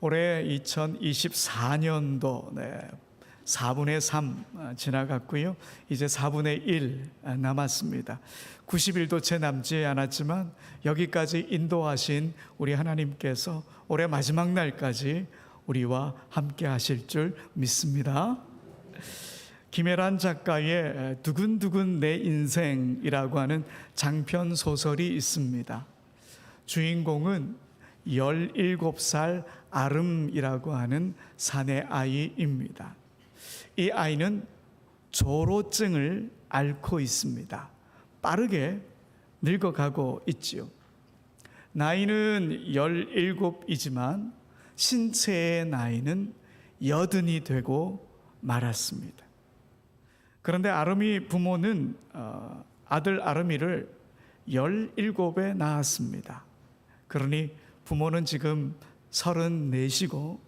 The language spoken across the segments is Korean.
올해 2024년도 네, 4분의 3 아, 지나갔고요. 이제 4분의 1 아, 남았습니다. 90일도 채 남지 않았지만 여기까지 인도하신 우리 하나님께서 올해 마지막 날까지 우리와 함께 하실 줄 믿습니다. 김혜란 작가의 두근두근 내 인생이라고 하는 장편 소설이 있습니다. 주인공은 17살 아름이라고 하는 사내 아이입니다. 이 아이는 조로증을 앓고 있습니다. 빠르게 늙어가고 있지요. 나이는 17이지만 신체의 나이는 여든이 되고 말았습니다. 그런데 아름이 부모는 어, 아들 아름이를 17에 낳았습니다. 그러니 부모는 지금 34시고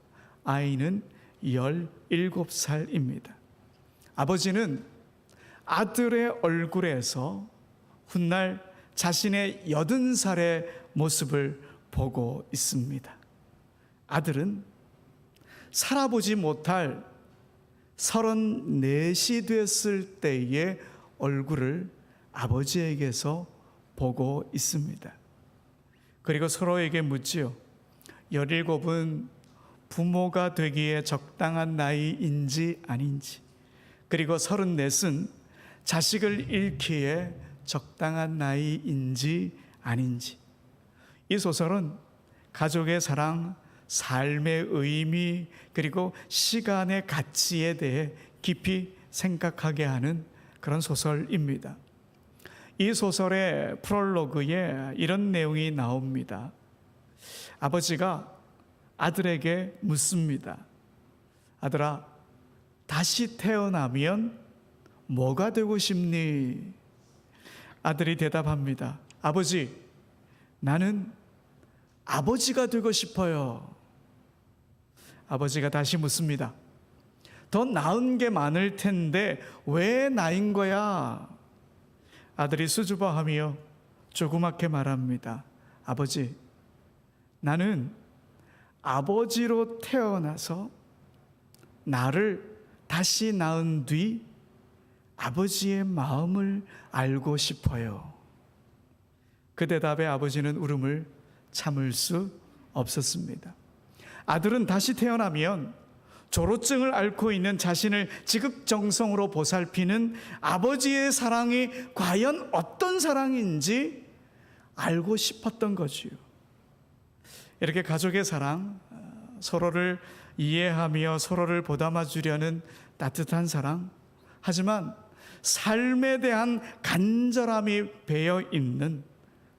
아이는 17살입니다. 아버지는 아들의 얼굴에서 훗날 자신의 80살의 모습을 보고 있습니다. 아들은 살아보지 못할 34시 됐을 때의 얼굴을 아버지에게서 보고 있습니다. 그리고 서로에게 묻지요. 17은 부모가 되기에 적당한 나이인지 아닌지, 그리고 34은 자식을 잃기에 적당한 나이인지 아닌지. 이 소설은 가족의 사랑, 삶의 의미, 그리고 시간의 가치에 대해 깊이 생각하게 하는 그런 소설입니다. 이 소설의 프롤로그에 이런 내용이 나옵니다. 아버지가 아들에게 묻습니다. 아들아, 다시 태어나면 뭐가 되고 싶니? 아들이 대답합니다. 아버지, 나는 아버지가 되고 싶어요. 아버지가 다시 묻습니다. 더 나은 게 많을 텐데 왜 나인 거야? 아들이 수줍어하며 조그맣게 말합니다. 아버지, 나는 아버지로 태어나서 나를 다시 낳은 뒤 아버지의 마음을 알고 싶어요. 그 대답에 아버지는 울음을 참을 수 없었습니다. 아들은 다시 태어나면 조로증을 앓고 있는 자신을 지극정성으로 보살피는 아버지의 사랑이 과연 어떤 사랑인지 알고 싶었던 거지요. 이렇게 가족의 사랑, 서로를 이해하며 서로를 보담아 주려는 따뜻한 사랑, 하지만 삶에 대한 간절함이 배어 있는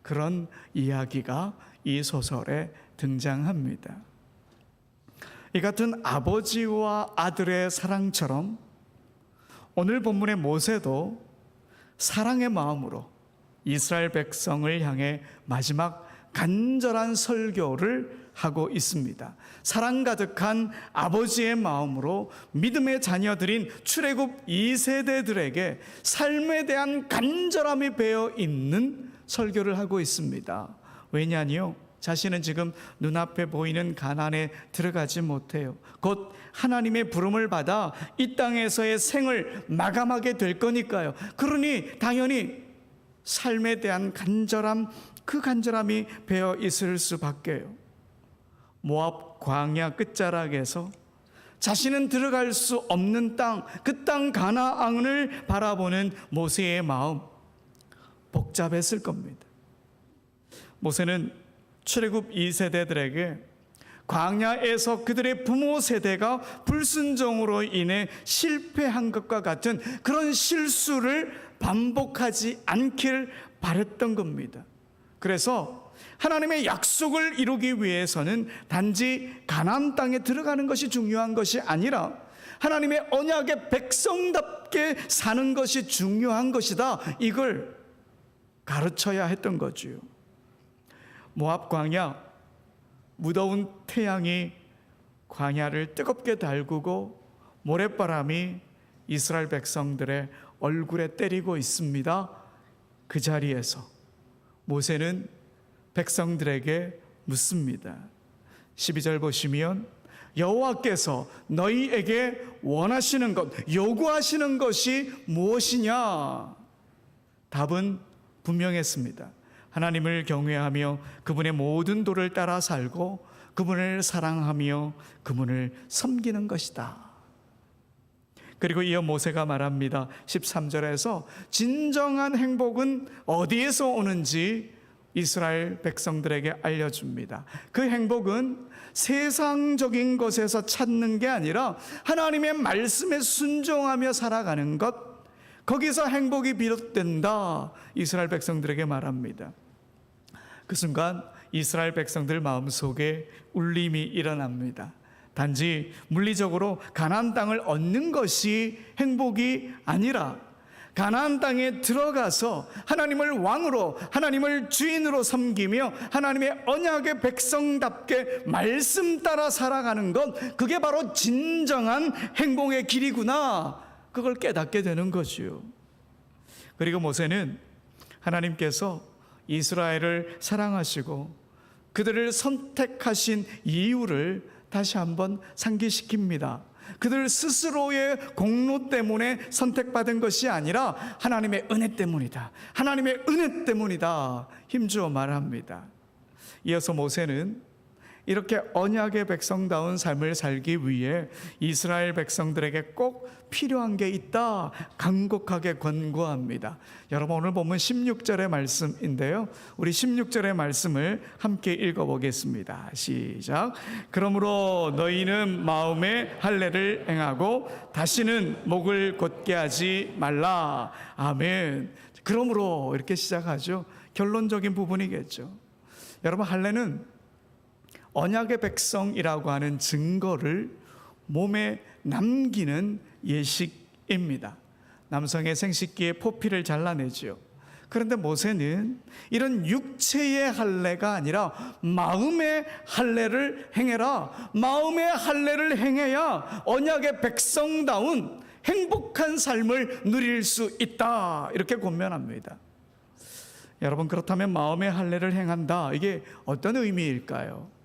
그런 이야기가 이 소설에 등장합니다. 이 같은 아버지와 아들의 사랑처럼 오늘 본문의 모세도 사랑의 마음으로 이스라엘 백성을 향해 마지막 간절한 설교를 하고 있습니다. 사랑 가득한 아버지의 마음으로 믿음의 자녀들인 출애굽 2세대들에게 삶에 대한 간절함이 배어 있는 설교를 하고 있습니다. 왜냐니요? 자신은 지금 눈앞에 보이는 가난에 들어가지 못해요. 곧 하나님의 부름을 받아 이 땅에서의 생을 마감하게 될 거니까요. 그러니 당연히 삶에 대한 간절함, 그 간절함이 배어 있을 수밖에요. 모압 광야 끝자락에서 자신은 들어갈 수 없는 땅, 그 땅 가나안을 바라보는 모세의 마음 복잡했을 겁니다. 모세는 출애굽 2세대들에게 광야에서 그들의 부모 세대가 불순종으로 인해 실패한 것과 같은 그런 실수를 반복하지 않길 바랬던 겁니다. 그래서 하나님의 약속을 이루기 위해서는 단지 가나안 땅에 들어가는 것이 중요한 것이 아니라 하나님의 언약의 백성답게 사는 것이 중요한 것이다. 이걸 가르쳐야 했던 거지요. 모압 광야 무더운 태양이 광야를 뜨겁게 달구고 모래바람이 이스라엘 백성들의 얼굴에 때리고 있습니다. 그 자리에서 모세는 백성들에게 묻습니다. 12절 보시면 여호와께서 너희에게 원하시는 것, 요구하시는 것이 무엇이냐? 답은 분명했습니다. 하나님을 경외하며 그분의 모든 도를 따라 살고 그분을 사랑하며 그분을 섬기는 것이다. 그리고 이어 모세가 말합니다. 13절에서 진정한 행복은 어디에서 오는지 이스라엘 백성들에게 알려줍니다. 그 행복은 세상적인 것에서 찾는 게 아니라 하나님의 말씀에 순종하며 살아가는 것, 거기서 행복이 비롯된다. 이스라엘 백성들에게 말합니다. 그 순간 이스라엘 백성들 마음속에 울림이 일어납니다. 단지 물리적으로 가나안 땅을 얻는 것이 행복이 아니라 가나안 땅에 들어가서 하나님을 왕으로 하나님을 주인으로 섬기며 하나님의 언약의 백성답게 말씀 따라 살아가는 것 그게 바로 진정한 행복의 길이구나 그걸 깨닫게 되는 거지요. 그리고 모세는 하나님께서 이스라엘을 사랑하시고 그들을 선택하신 이유를 다시 한번 상기시킵니다. 그들 스스로의 공로 때문에 선택받은 것이 아니라 하나님의 은혜 때문이다. 하나님의 은혜 때문이다. 힘주어 말합니다. 이어서 모세는 이렇게 언약의 백성다운 삶을 살기 위해 이스라엘 백성들에게 꼭 필요한 게 있다. 간곡하게 권고합니다. 여러분 오늘 보면 16절의 말씀인데요. 우리 16절의 말씀을 함께 읽어 보겠습니다. 시작. 그러므로 너희는 마음에 할례를 행하고 다시는 목을 곧게 하지 말라. 아멘. 그러므로 이렇게 시작하죠. 결론적인 부분이겠죠. 여러분 할례는 언약의 백성이라고 하는 증거를 몸에 남기는 예식입니다. 남성의 생식기에 포피를 잘라내지요. 그런데 모세는 이런 육체의 할례가 아니라 마음의 할례를 행해라. 마음의 할례를 행해야 언약의 백성다운 행복한 삶을 누릴 수 있다. 이렇게 권면합니다. 여러분 그렇다면 마음의 할례를 행한다. 이게 어떤 의미일까요?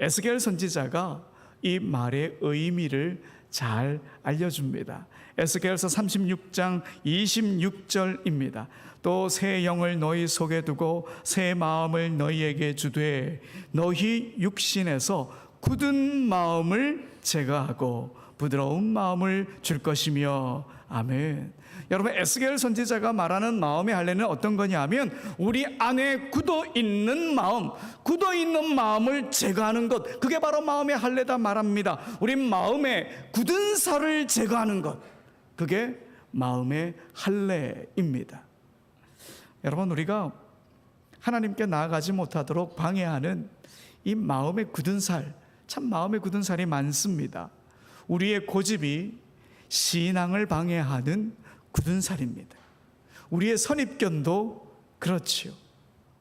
에스겔 선지자가 이 말의 의미를 잘 알려줍니다. 에스겔서 36장 26절입니다. 또 새 영을 너희 속에 두고 새 마음을 너희에게 주되 너희 육신에서 굳은 마음을 제거하고 부드러운 마음을 줄 것이며 아멘. 여러분 에스겔 선지자가 말하는 마음의 할례는 어떤 거냐면 우리 안에 굳어 있는 마음, 굳어 있는 마음을 제거하는 것. 그게 바로 마음의 할례다 말합니다. 우리 마음에 굳은 살을 제거하는 것. 그게 마음의 할례입니다. 여러분 우리가 하나님께 나아가지 못하도록 방해하는 이 마음의 굳은 살, 참 마음의 굳은 살이 많습니다. 우리의 고집이 신앙을 방해하는 굳은 살입니다. 우리의 선입견도 그렇지요.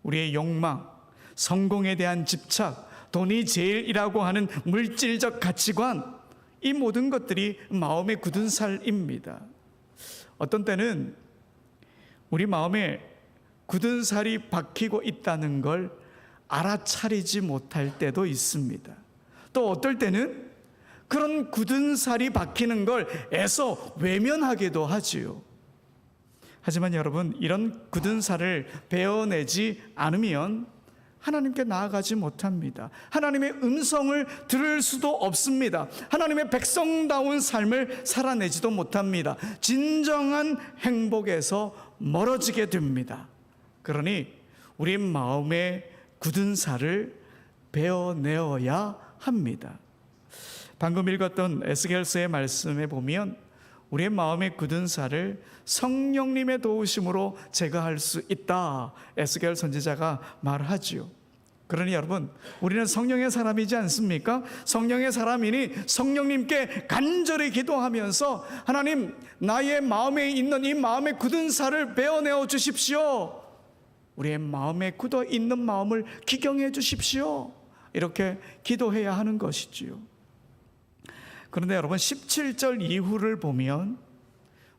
우리의 욕망, 성공에 대한 집착, 돈이 제일이라고 하는 물질적 가치관, 이 모든 것들이 마음의 굳은 살입니다. 어떤 때는 우리 마음에 굳은 살이 박히고 있다는 걸 알아차리지 못할 때도 있습니다. 또 어떨 때는 그런 굳은 살이 박히는 걸 애써 외면하기도 하지요. 하지만 여러분, 이런 굳은 살을 베어내지 않으면 하나님께 나아가지 못합니다. 하나님의 음성을 들을 수도 없습니다. 하나님의 백성다운 삶을 살아내지도 못합니다. 진정한 행복에서 멀어지게 됩니다. 그러니 우리 마음의 굳은 살을 베어내어야 합니다. 방금 읽었던 에스겔서의 말씀에 보면 우리의 마음의 굳은 살을 성령님의 도우심으로 제거할 수 있다. 에스겔 선지자가 말하지요. 그러니 여러분, 우리는 성령의 사람이지 않습니까? 성령의 사람이니 성령님께 간절히 기도하면서 하나님, 나의 마음에 있는 이 마음의 굳은 살을 베어내어 주십시오. 우리의 마음에 굳어 있는 마음을 기경해 주십시오. 이렇게 기도해야 하는 것이지요. 그런데 여러분 17절 이후를 보면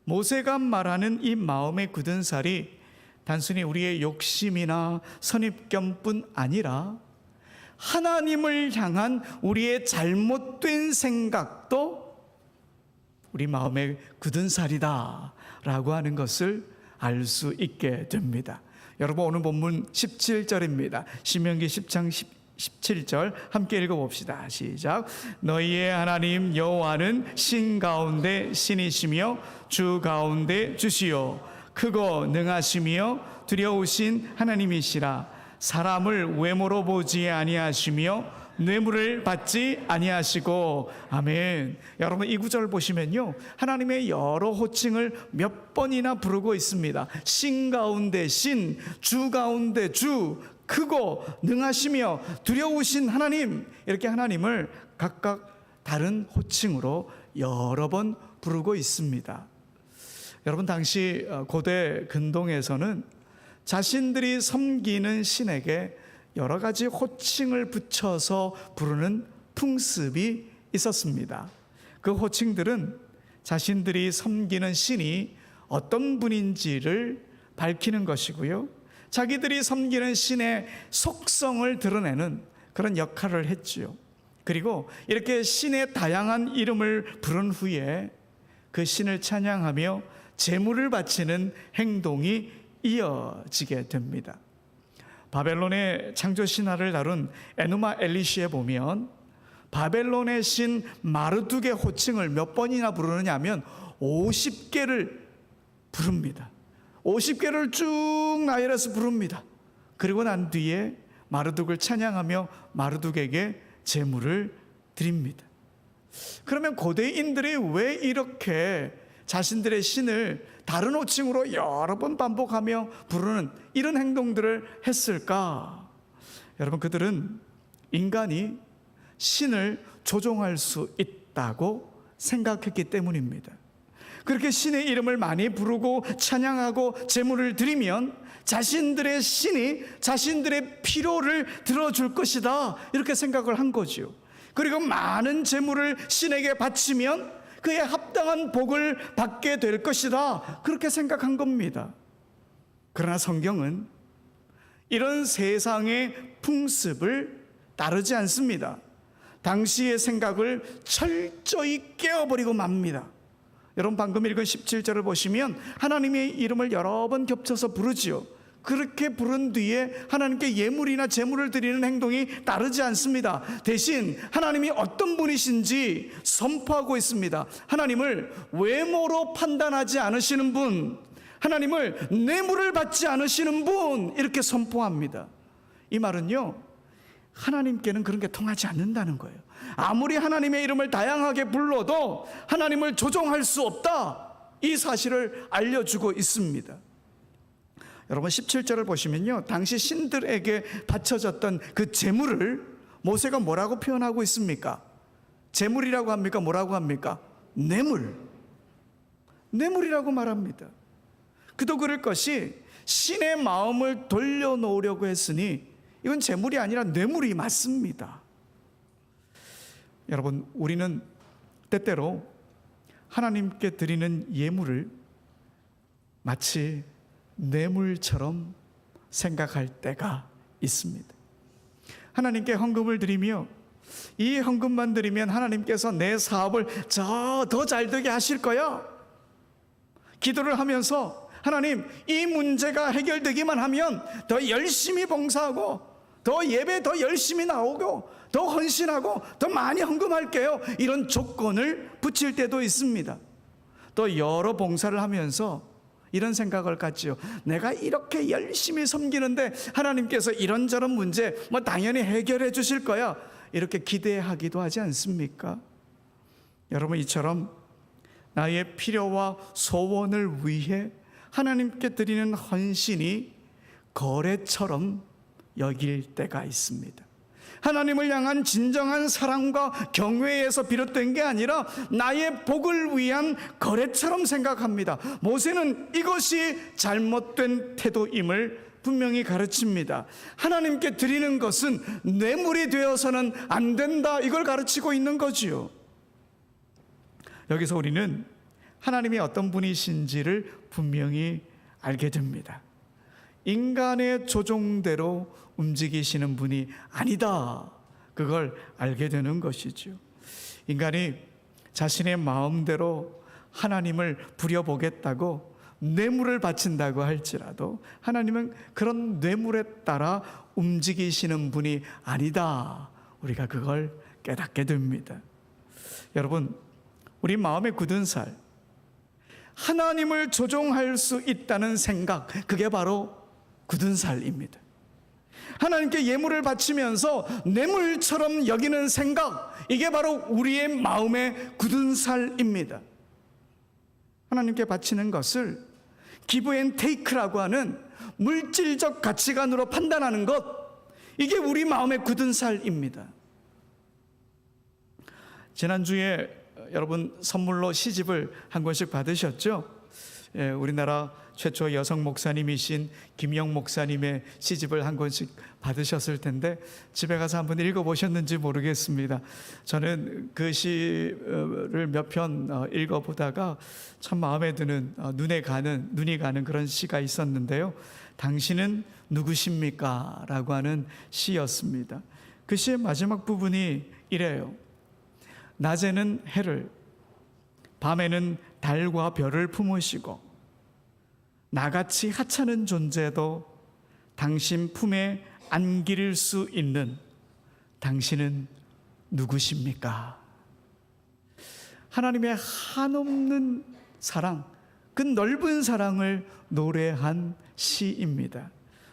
모세가 말하는 이 마음의 굳은 살이 단순히 우리의 욕심이나 선입견뿐 아니라 하나님을 향한 우리의 잘못된 생각도 우리 마음에 굳은 살이다 라고 하는 것을 알 수 있게 됩니다. 여러분 오늘 본문 17절입니다. 신명기 10장 17절 함께 읽어봅시다. 시작. 너희의 하나님 여호와는 신 가운데 신이시며 주 가운데 주시요 크고 능하시며 두려우신 하나님이시라 사람을 외모로 보지 아니하시며 뇌물을 받지 아니하시고 아멘. 여러분 이 구절 보시면요. 하나님의 여러 호칭을 몇 번이나 부르고 있습니다. 신 가운데 신, 주 가운데 주, 크고 능하시며 두려우신 하나님 이렇게 하나님을 각각 다른 호칭으로 여러 번 부르고 있습니다. 여러분 당시 어, 고대 근동에서는 자신들이 섬기는 신에게 여러 가지 호칭을 붙여서 부르는 풍습이 있었습니다. 그 호칭들은 자신들이 섬기는 신이 어떤 분인지를 밝히는 것이고요. 자기들이 섬기는 신의 속성을 드러내는 그런 역할을 했지요. 그리고 이렇게 신의 다양한 이름을 부른 후에 그 신을 찬양하며 제물을 바치는 행동이 이어지게 됩니다. 바벨론의 창조 신화를 다룬 에누마 엘리시에 보면 바벨론의 신 마르둑의 호칭을 몇 번이나 부르느냐 하면 50개를 부릅니다. 50개를 쭉 나열해서 부릅니다. 그리고 난 뒤에 마르둑을 찬양하며 마르둑에게 제물을 드립니다. 그러면 고대인들이 왜 이렇게 자신들의 신을 다른 호칭으로 여러 번 반복하며 부르는 이런 행동들을 했을까? 여러분, 그들은 인간이 신을 조종할 수 있다고 생각했기 때문입니다. 그렇게 신의 이름을 많이 부르고 찬양하고 제물을 드리면 자신들의 신이 자신들의 필요를 들어줄 것이다. 이렇게 생각을 한 거지요. 그리고 많은 제물을 신에게 바치면 그에 합당한 복을 받게 될 것이다. 그렇게 생각한 겁니다. 그러나 성경은 이런 세상의 풍습을 따르지 않습니다. 당시의 생각을 철저히 깨어버리고 맙니다. 여러분 방금 읽은 17절을 보시면 하나님의 이름을 여러 번 겹쳐서 부르지요. 그렇게 부른 뒤에 하나님께 예물이나 제물을 드리는 행동이 따르지 않습니다. 대신 하나님이 어떤 분이신지 선포하고 있습니다. 하나님을 외모로 판단하지 않으시는 분, 하나님을 뇌물을 받지 않으시는 분 이렇게 선포합니다. 이 말은요. 하나님께는 그런 게 통하지 않는다는 거예요. 아무리 하나님의 이름을 다양하게 불러도 하나님을 조종할 수 없다. 이 사실을 알려주고 있습니다. 여러분 17절을 보시면요. 당시 신들에게 바쳐졌던 그 제물을 모세가 뭐라고 표현하고 있습니까? 제물이라고 합니까? 뭐라고 합니까? 뇌물. 뇌물이라고 말합니다. 그도 그럴 것이 신의 마음을 돌려놓으려고 했으니 이건 재물이 아니라 뇌물이 맞습니다. 여러분, 우리는 때때로 하나님께 드리는 예물을 마치 뇌물처럼 생각할 때가 있습니다. 하나님께 헌금을 드리며 이 헌금만 드리면 하나님께서 내 사업을 저 더 잘 되게 하실 거야. 기도를 하면서 하나님 이 문제가 해결되기만 하면 더 열심히 봉사하고 더 예배 더 열심히 나오고 더 헌신하고 더 많이 헌금할게요. 이런 조건을 붙일 때도 있습니다. 또 여러 봉사를 하면서 이런 생각을 갖지요. 내가 이렇게 열심히 섬기는데 하나님께서 이런저런 문제 뭐 당연히 해결해 주실 거야. 이렇게 기대하기도 하지 않습니까? 여러분 이처럼 나의 필요와 소원을 위해 하나님께 드리는 헌신이 거래처럼 여길 때가 있습니다. 하나님을 향한 진정한 사랑과 경외에서 비롯된 게 아니라 나의 복을 위한 거래처럼 생각합니다. 모세는 이것이 잘못된 태도임을 분명히 가르칩니다. 하나님께 드리는 것은 뇌물이 되어서는 안 된다. 이걸 가르치고 있는 거지요. 여기서 우리는 하나님이 어떤 분이신지를 분명히 알게 됩니다. 인간의 조종대로 움직이시는 분이 아니다. 그걸 알게 되는 것이죠. 인간이 자신의 마음대로 하나님을 부려보겠다고 뇌물을 바친다고 할지라도 하나님은 그런 뇌물에 따라 움직이시는 분이 아니다. 우리가 그걸 깨닫게 됩니다. 여러분, 우리 마음에 굳은 살, 하나님을 조종할 수 있다는 생각, 그게 바로 굳은 살입니다. 하나님께 예물을 바치면서 뇌물처럼 여기는 생각, 이게 바로 우리의 마음의 굳은 살입니다. 하나님께 바치는 것을 기브 앤 테이크라고 하는 물질적 가치관으로 판단하는 것, 이게 우리 마음의 굳은 살입니다. 지난주에 여러분 선물로 시집을 한 권씩 받으셨죠? 예, 우리나라 최초 여성 목사님이신 김영 목사님의 시집을 한 권씩 받으셨을 텐데 집에 가서 한번 읽어보셨는지 모르겠습니다. 저는 그 시를 몇 편 읽어보다가 참 마음에 드는 어, 눈에 가는 눈이 가는 그런 시가 있었는데요. 당신은 누구십니까? 라고 하는 시였습니다. 그 시의 마지막 부분이 이래요. 낮에는 해를, 밤에는 달과 별을 품으시고, 나같이 하찮은 존재도 당신 품에 안길 수 있는 당신은 누구십니까? 하나님의 한없는 사랑, 그 넓은 사랑을 노래한 시입니다.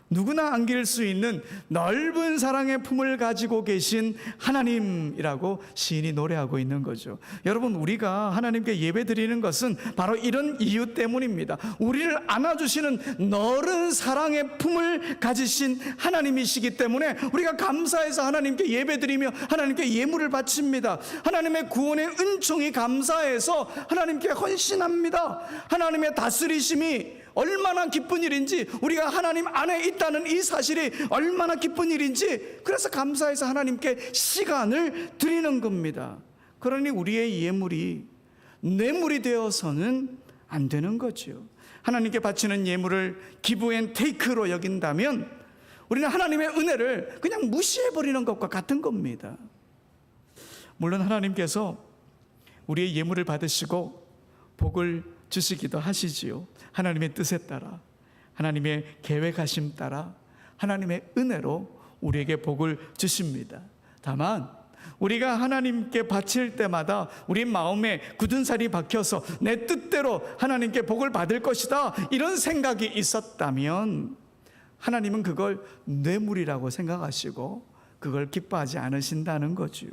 누구나 안길 수 있는 넓은 사랑의 품을 가지고 계신 하나님이라고 시인이 노래하고 있는 거죠. 여러분, 우리가 하나님께 예배 드리는 것은 바로 이런 이유 때문입니다. 우리를 안아주시는 넓은 사랑의 품을 가지신 하나님이시기 때문에 우리가 감사해서 하나님께 예배 드리며 하나님께 예물을 바칩니다. 하나님의 구원의 은총이 감사해서 하나님께 헌신합니다. 하나님의 다스리심이 얼마나 기쁜 일인지 우리가 하나님 안에 있다는 이 사실이 얼마나 기쁜 일인지 그래서 감사해서 하나님께 시간을 드리는 겁니다. 그러니 우리의 예물이 뇌물이 되어서는 안 되는 거죠. 하나님께 바치는 예물을 기브 앤 테이크로 여긴다면 우리는 하나님의 은혜를 그냥 무시해 버리는 것과 같은 겁니다. 물론 하나님께서 우리의 예물을 받으시고 복을 주시기도 하시지요. 하나님의 뜻에 따라, 하나님의 계획하심 따라, 하나님의 은혜로 우리에게 복을 주십니다. 다만, 우리가 하나님께 바칠 때마다 우리 마음에 굳은 살이 박혀서 내 뜻대로 하나님께 복을 받을 것이다. 이런 생각이 있었다면 하나님은 그걸 뇌물이라고 생각하시고 그걸 기뻐하지 않으신다는 거지요.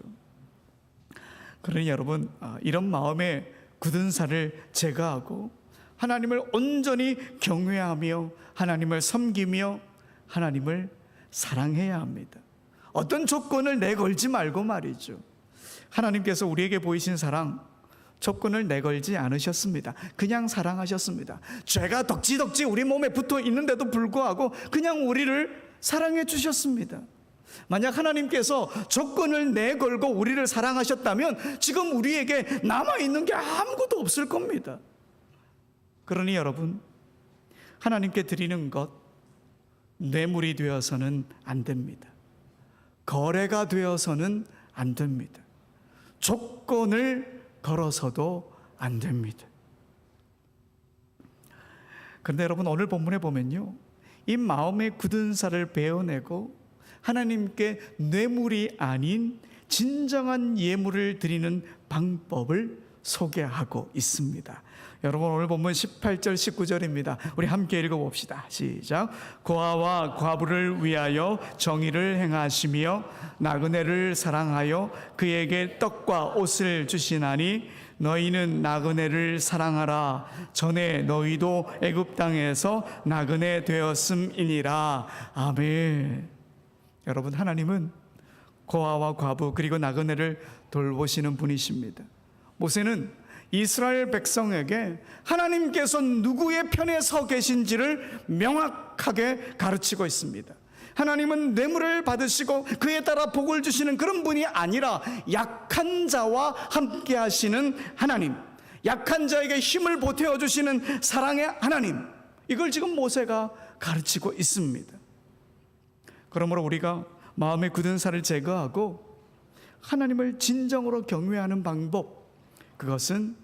그러니 여러분, 아, 이런 마음에 굳은 살을 제거하고 하나님을 온전히 경외하며 하나님을 섬기며 하나님을 사랑해야 합니다. 어떤 조건을 내걸지 말고 말이죠. 하나님께서 우리에게 보이신 사랑 조건을 내걸지 않으셨습니다. 그냥 사랑하셨습니다. 죄가 덕지덕지 우리 몸에 붙어 있는데도 불구하고 그냥 우리를 사랑해 주셨습니다. 만약 하나님께서 조건을 내걸고 우리를 사랑하셨다면 지금 우리에게 남아 있는 게 아무것도 없을 겁니다. 그러니 여러분, 하나님께 드리는 것 뇌물이 되어서는 안 됩니다. 거래가 되어서는 안 됩니다. 조건을 걸어서도 안 됩니다. 그런데 여러분 오늘 본문에 보면요. 이 마음의 굳은 살을 베어내고 하나님께 뇌물이 아닌 진정한 예물을 드리는 방법을 소개하고 있습니다. 여러분 오늘 본문 18절 19절입니다. 우리 함께 읽어 봅시다. 시작. 고아와 과부를 위하여 정의를 행하시며 나그네를 사랑하여 그에게 떡과 옷을 주시나니 너희는 나그네를 사랑하라. 전에 너희도 애굽 땅에서 나그네 되었음이니라. 아멘. 여러분 하나님은 고아와 과부 그리고 나그네를 돌보시는 분이십니다. 모세는 이스라엘 백성에게 하나님께서 누구의 편에 서 계신지를 명확하게 가르치고 있습니다. 하나님은 뇌물을 받으시고 그에 따라 복을 주시는 그런 분이 아니라 약한 자와 함께 하시는 하나님, 약한 자에게 힘을 보태어 주시는 사랑의 하나님, 이걸 지금 모세가 가르치고 있습니다. 그러므로 우리가 마음의 굳은 살을 제거하고 하나님을 진정으로 경외하는 방법 그것은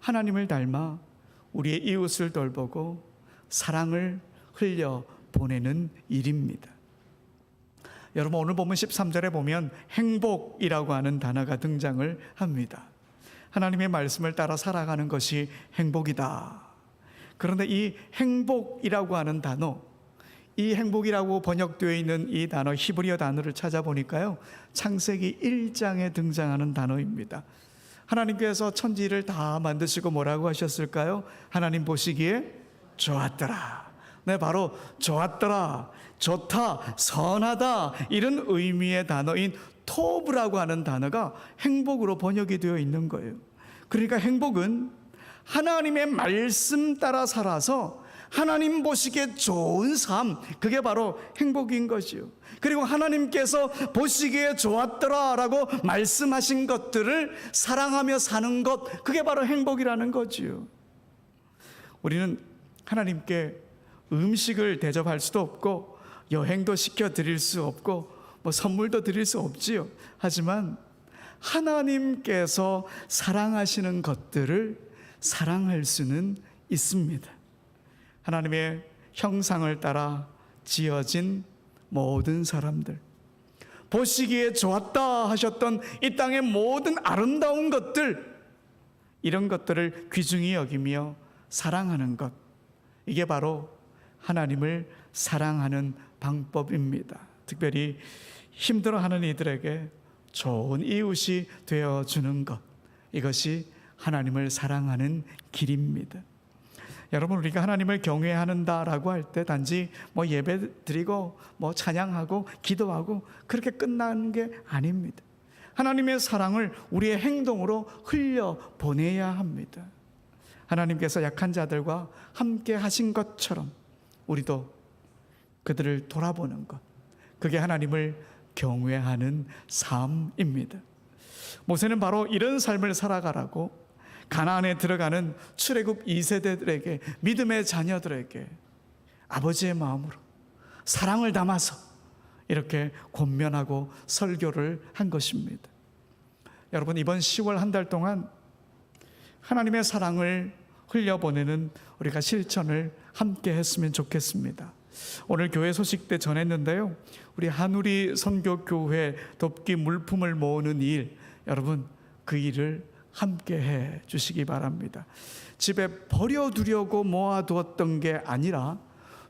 하나님을 닮아 우리의 이웃을 돌보고 사랑을 흘려 보내는 일입니다. 여러분 오늘 보면 13절에 보면 행복이라고 하는 단어가 등장을 합니다. 하나님의 말씀을 따라 살아가는 것이 행복이다. 그런데 이 행복이라고 하는 단어, 이 행복이라고 번역되어 있는 이 단어 히브리어 단어를 찾아보니까요. 창세기 1장에 등장하는 단어입니다. 하나님께서 천지를 다 만드시고 뭐라고 하셨을까요? 하나님 보시기에 좋았더라. 네, 바로 좋았더라, 좋다, 선하다 이런 의미의 단어인 토브라고 하는 단어가 행복으로 번역이 되어 있는 거예요. 그러니까 행복은 하나님의 말씀 따라 살아서 하나님 보시기에 좋은 삶, 그게 바로 행복인 것이요. 그리고 하나님께서 보시기에 좋았더라 라고 말씀하신 것들을 사랑하며 사는 것, 그게 바로 행복이라는 거지요. 우리는 하나님께 음식을 대접할 수도 없고 여행도 시켜 드릴 수 없고 뭐 선물도 드릴 수 없지요. 하지만 하나님께서 사랑하시는 것들을 사랑할 수는 있습니다. 하나님의 형상을 따라 지어진 모든 사람들 보시기에 좋았다 하셨던 이 땅의 모든 아름다운 것들 이런 것들을 귀중히 여기며 사랑하는 것 이게 바로 하나님을 사랑하는 방법입니다. 특별히 힘들어하는 이들에게 좋은 이웃이 되어 주는 것 이것이 하나님을 사랑하는 길입니다. 여러분 우리가 하나님을 경외하는다라고 할 때 단지 뭐 예배 드리고 뭐 찬양하고 기도하고 그렇게 끝나는 게 아닙니다. 하나님의 사랑을 우리의 행동으로 흘려 보내야 합니다. 하나님께서 약한 자들과 함께 하신 것처럼 우리도 그들을 돌아보는 것. 그게 하나님을 경외하는 삶입니다. 모세는 바로 이런 삶을 살아가라고 가나안에 들어가는 출애굽 2세대들에게 믿음의 자녀들에게 아버지의 마음으로 사랑을 담아서 이렇게 권면하고 설교를 한 것입니다. 여러분 이번 10월 한 달 동안 하나님의 사랑을 흘려보내는 우리가 실천을 함께 했으면 좋겠습니다. 오늘 교회 소식 때 전했는데요. 우리 한우리 선교교회 돕기 물품을 모으는 일, 여러분 그 일을 함께 해 주시기 바랍니다. 집에 버려두려고 모아두었던 게 아니라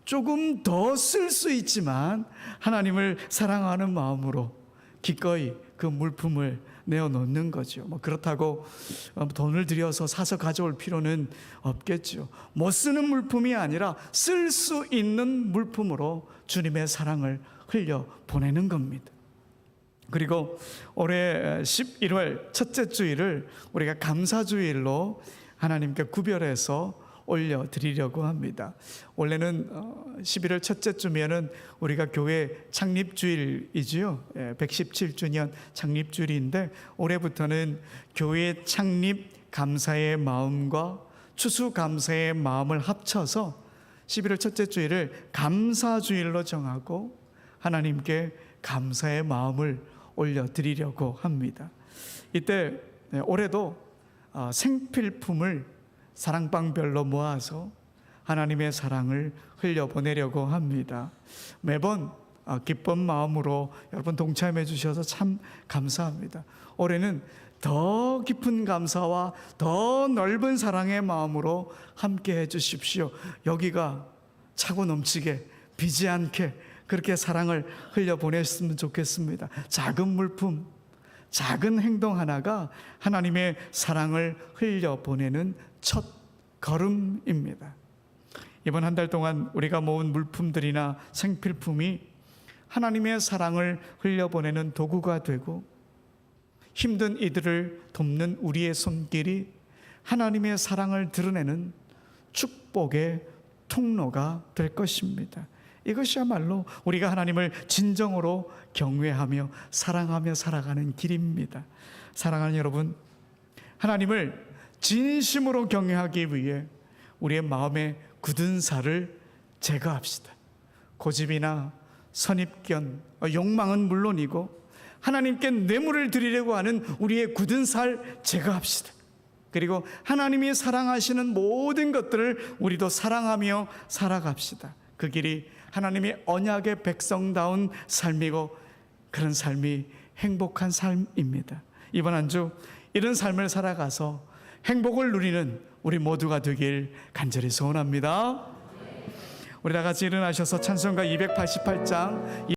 조금 더 쓸 수 있지만 하나님을 사랑하는 마음으로 기꺼이 그 물품을 내어 놓는 거죠. 뭐 그렇다고 어, 돈을 들여서 사서 가져올 필요는 없겠죠. 못 쓰는 물품이 아니라 쓸 수 있는 물품으로 주님의 사랑을 흘려 보내는 겁니다. 그리고 올해 11월 첫째 주일을 우리가 감사주일로 하나님께 구별해서 올려드리려고 합니다. 원래는 11월 첫째 주면은 우리가 교회 창립주일이지요. 117주년 창립주일인데 올해부터는 교회 창립 감사의 마음과 추수 감사의 마음을 합쳐서 11월 첫째 주일을 감사주일로 정하고 하나님께 감사의 마음을 올려드리려고 합니다. 이때 네, 올해도 어, 생필품을 사랑방별로 모아서 하나님의 사랑을 흘려보내려고 합니다. 매번 어, 기쁜 마음으로 여러분 동참해 주셔서 참 감사합니다. 올해는 더 깊은 감사와 더 넓은 사랑의 마음으로 함께 해 주십시오. 여기가 차고 넘치게 비지 않게 그렇게 사랑을 흘려 보냈으면 좋겠습니다. 작은 물품, 작은 행동 하나가 하나님의 사랑을 흘려 보내는 첫 걸음입니다. 이번 한 달 동안 우리가 모은 물품들이나 생필품이 하나님의 사랑을 흘려보내는 도구가 되고 힘든 이들을 돕는 우리의 손길이 하나님의 사랑을 드러내는 축복의 통로가 될 것입니다. 이것이야말로 우리가 하나님을 진정으로 경외하며 사랑하며 살아가는 길입니다. 사랑하는 여러분, 하나님을 진심으로 경외하기 위해 우리의 마음의 굳은 살을 제거합시다. 고집이나 선입견, 어, 욕망은 물론이고 하나님께 뇌물을 드리려고 하는 우리의 굳은 살 제거합시다. 그리고 하나님이 사랑하시는 모든 것들을 우리도 사랑하며 살아갑시다. 그 길이 하나님의 언약의 백성다운 삶이고 그런 삶이 행복한 삶입니다. 이번 한 주 이런 삶을 살아가서 행복을 누리는 우리 모두가 되길 간절히 소원합니다. 우리 다 같이 일어나셔서 찬송가 288장